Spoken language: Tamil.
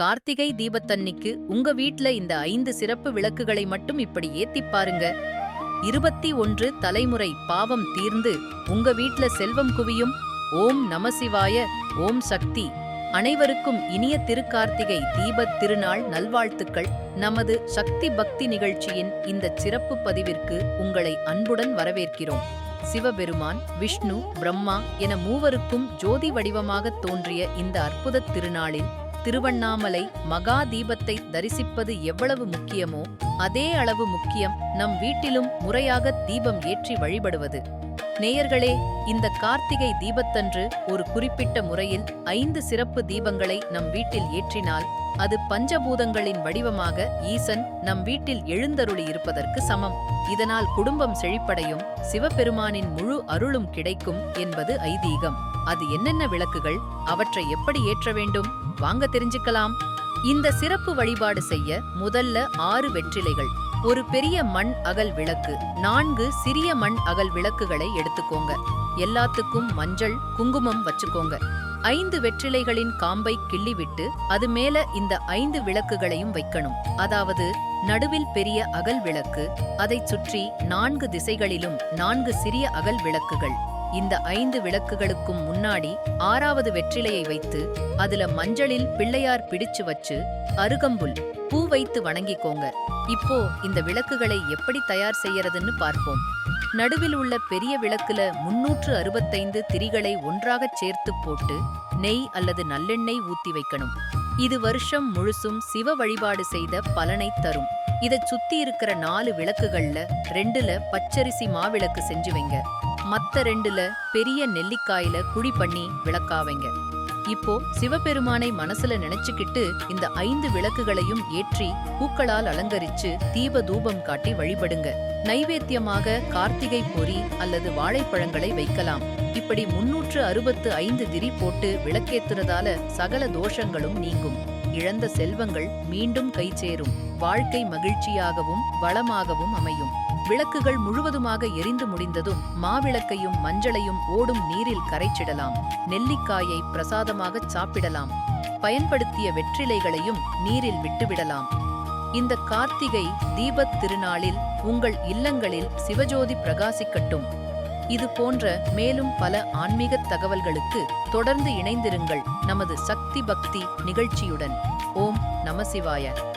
கார்த்திகை தீபத்தன்னிக்கு உங்க வீட்ல இந்த ஐந்து சிறப்பு விளக்குகளை மட்டும் இப்படி ஏத்திப் பாருங்க இருபத்தி ஒன்று தலைமுறை பாவம் தீர்ந்து உங்க வீட்ல செல்வம் குவியும். ஓம் நமசிவாய ஓம் சக்தி. அனைவருக்கும் இனிய திருக்கார்த்திகை தீபத் திருநாள் நல்வாழ்த்துக்கள். நமது சக்தி பக்தி நிகழ்ச்சியின் இந்த சிறப்பு பதிவிற்கு உங்களை அன்புடன் வரவேற்கிறோம். சிவபெருமான் விஷ்ணு பிரம்மா என மூவருக்கும் ஜோதி வடிவமாகத் தோன்றிய இந்த அற்புதத் திருநாளில் திருவண்ணாமலை மகா தீபத்தை தரிசிப்பது எவ்வளவு முக்கியமோ அதே அளவு முக்கியம் நம் வீட்டிலும் முறையாக தீபம் ஏற்றி வழிபடுவது. நேயர்களே இந்த கார்த்திகை தீபத்தன்று ஒரு குறிப்பிட்ட முறையில் ஐந்து சிறப்பு தீபங்களை நம் வீட்டில் ஏற்றினால் அது பஞ்சபூதங்களின் வடிவமாக ஈசன் நம் வீட்டில் எழுந்தருளி இருப்பதற்கு சமம். இதனால் குடும்பம் செழிப்படையும் சிவபெருமானின் முழு அருளும் கிடைக்கும் என்பது ஐதீகம். அது என்னென்ன விளக்குகள்? அவற்றை எப்படி ஏற்ற வேண்டும்? வாங்க தெரிஞ்சுக்கலாம். இந்த சிறப்பு வழிபாடு செய்ய முதல்ல ஆறு வெற்றிலைகள் ஒரு பெரிய மண் அகல் விளக்கு நான்கு சிறிய மண் அகல் விளக்குகளை எடுத்துக்கோங்க. எல்லாத்துக்கும் மஞ்சள் குங்குமம் வச்சுக்கோங்க. ஐந்து வெற்றிலைகளின் காம்பை கிள்ளிவிட்டு அது மேல இந்த ஐந்து விளக்குகளையும் வைக்கணும். அதாவது நடுவில் பெரிய அகல் விளக்கு அதைச் சுற்றி நான்கு திசைகளிலும் நான்கு சிறிய அகல் விளக்குகள். இந்த ஐந்து விளக்குகளுக்கும் முன்னாடி ஆறாவது வெற்றிலையை வைத்து அதுல மஞ்சளில் பிள்ளையார் பிடிச்சு வச்சு அருகம்புல் பூ வைத்து வணங்கிக்கோங்க. இப்போ இந்த விளக்குகளை எப்படி தயார் செய்யறதுன்னு பார்ப்போம். நடுவில் உள்ள பெரிய விளக்குல முன்னூற்று அறுபத்தைந்து திரிகளை ஒன்றாகச் சேர்த்து போட்டு நெய் அல்லது நல்லெண்ணெய் ஊத்தி வைக்கணும். இது வருஷம் முழுசும் சிவ வழிபாடு செய்த பலனை தரும். இதை சுத்தி இருக்கிற நாலு விளக்குகள்ல ரெண்டுல பச்சரிசி மாவிளக்கு செஞ்சு வைங்க. மத்த ரெண்டுல பெரிய நெல்லிக்காயில குழி பண்ணி விளக்காவைங்க. இப்போ சிவபெருமானை மனசுல நினைச்சுக்கிட்டு இந்த ஐந்து விளக்குகளையும் ஏற்றி பூக்களால் அலங்கரிச்சு தீப தூபம் காட்டி வழிபடுங்க. நைவேத்தியமாக கார்த்திகை பொறி அல்லது வாழைப்பழங்களை வைக்கலாம். இப்படி முன்னூற்று அறுபத்து ஐந்து திரி போட்டு விளக்கேத்துறதால சகல தோஷங்களும் நீங்கும். இழந்த செல்வங்கள் மீண்டும் கை சேரும் வாழ்க்கை மகிழ்ச்சியாகவும் வளமாகவும் அமையும். விளக்குகள் முழுவதுமாக எரிந்து முடிந்ததும் மாவிளக்கையும் மஞ்சளையும் ஓடும் நீரில் கரைச்சிடலாம். நெல்லிக்காயை பிரசாதமாகச் சாப்பிடலாம். பயன்படுத்திய வெற்றிலைகளையும் நீரில் விட்டுவிடலாம். இந்த கார்த்திகை தீபத் திருநாளில் உங்கள் இல்லங்களில் சிவஜோதி பிரகாசிக்கட்டும். இது போன்ற மேலும் பல ஆன்மீகத் தகவல்களுக்கு தொடர்ந்து இணைந்திருங்கள். நமது சக்தி பக்தி நிகழ்ச்சியுடன். ஓம் நமசிவாய